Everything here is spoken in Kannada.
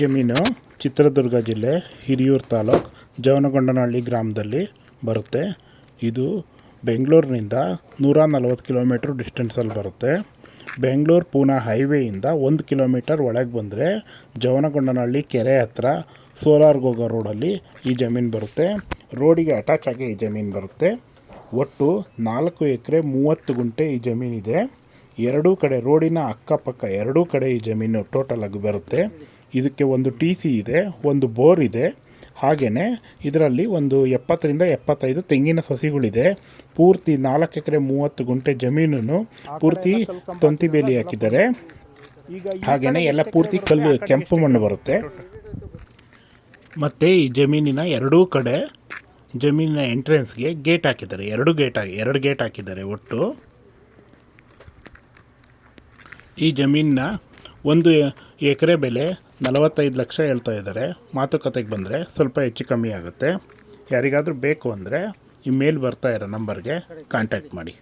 ಜಮೀನು ಚಿತ್ರದುರ್ಗ ಜಿಲ್ಲೆ, ಹಿರಿಯೂರು ತಾಲೂಕು, ಜವನಗೊಂಡನಹಳ್ಳಿ ಗ್ರಾಮದಲ್ಲಿ ಬರುತ್ತೆ. ಇದು ಬೆಂಗಳೂರಿನಿಂದ ನೂರ ನಲ್ವತ್ತು ಕಿಲೋಮೀಟ್ರ್ ಡಿಸ್ಟೆನ್ಸಲ್ಲಿ ಬರುತ್ತೆ. ಬೆಂಗಳೂರು ಪೂನಾ ಹೈವೇಯಿಂದ ಒಂದು ಕಿಲೋಮೀಟರ್ ಒಳಗೆ ಬಂದರೆ ಜವನಗೊಂಡನಹಳ್ಳಿ ಕೆರೆ ಹತ್ರ ಸೋಲಾರ್ ಹೋಗೋ ರೋಡಲ್ಲಿ ಈ ಜಮೀನು ಬರುತ್ತೆ. ರೋಡಿಗೆ ಅಟ್ಯಾಚ್ ಆಗಿ ಈ ಜಮೀನು ಬರುತ್ತೆ. ಒಟ್ಟು ನಾಲ್ಕು ಎಕರೆ ಮೂವತ್ತು ಗುಂಟೆ ಈ ಜಮೀನಿದೆ. ಎರಡೂ ಕಡೆ ರೋಡಿನ ಅಕ್ಕಪಕ್ಕ ಎರಡೂ ಕಡೆ ಈ ಜಮೀನು ಟೋಟಲಾಗಿ ಬರುತ್ತೆ. ಇದಕ್ಕೆ ಒಂದು ಟಿ ಸಿ ಇದೆ ಒಂದು ಬೋರ್ ಇದೆ. ಹಾಗೆಯೇ ಇದರಲ್ಲಿ ಒಂದು ಎಪ್ಪತ್ತರಿಂದ ಎಪ್ಪತ್ತೈದು ತೆಂಗಿನ ಸಸಿಗಳಿದೆ. ಪೂರ್ತಿ ನಾಲ್ಕು ಎಕರೆ ಮೂವತ್ತು ಗುಂಟೆ ಜಮೀನನ್ನು ಪೂರ್ತಿ ತಂತಿ ಬೇಲಿ ಹಾಕಿದ್ದಾರೆ. ಹಾಗೆಯೇ ಎಲ್ಲ ಪೂರ್ತಿ ಕಲ್ಲು ಕೆಂಪು ಮಣ್ಣು ಬರುತ್ತೆ. ಮತ್ತು ಈ ಜಮೀನಿನ ಎರಡೂ ಕಡೆ ಜಮೀನಿನ ಎಂಟ್ರೆನ್ಸ್ಗೆ ಗೇಟ್ ಹಾಕಿದ್ದಾರೆ. ಎರಡು ಗೇಟ್ ಹಾಕಿ ಎರಡು ಗೇಟ್ ಹಾಕಿದ್ದಾರೆ ಒಟ್ಟು. ಈ ಜಮೀನಿನ ಒಂದು ಎಕರೆ ಬೆಲೆ ನಲವತ್ತೈದು ಲಕ್ಷ ಹೇಳ್ತಾ ಇದ್ದಾರೆ. ಮಾತುಕತೆಗೆ ಬಂದರೆ ಸ್ವಲ್ಪ ಹೆಚ್ಚು ಕಮ್ಮಿ ಆಗುತ್ತೆ. ಯಾರಿಗಾದರೂ ಬೇಕು ಅಂದರೆ ಈ ಮೇಲ್ ಬರ್ತಾ ಇರೋ ನಂಬರ್ಗೆ ಕಾಂಟ್ಯಾಕ್ಟ್ ಮಾಡಿ.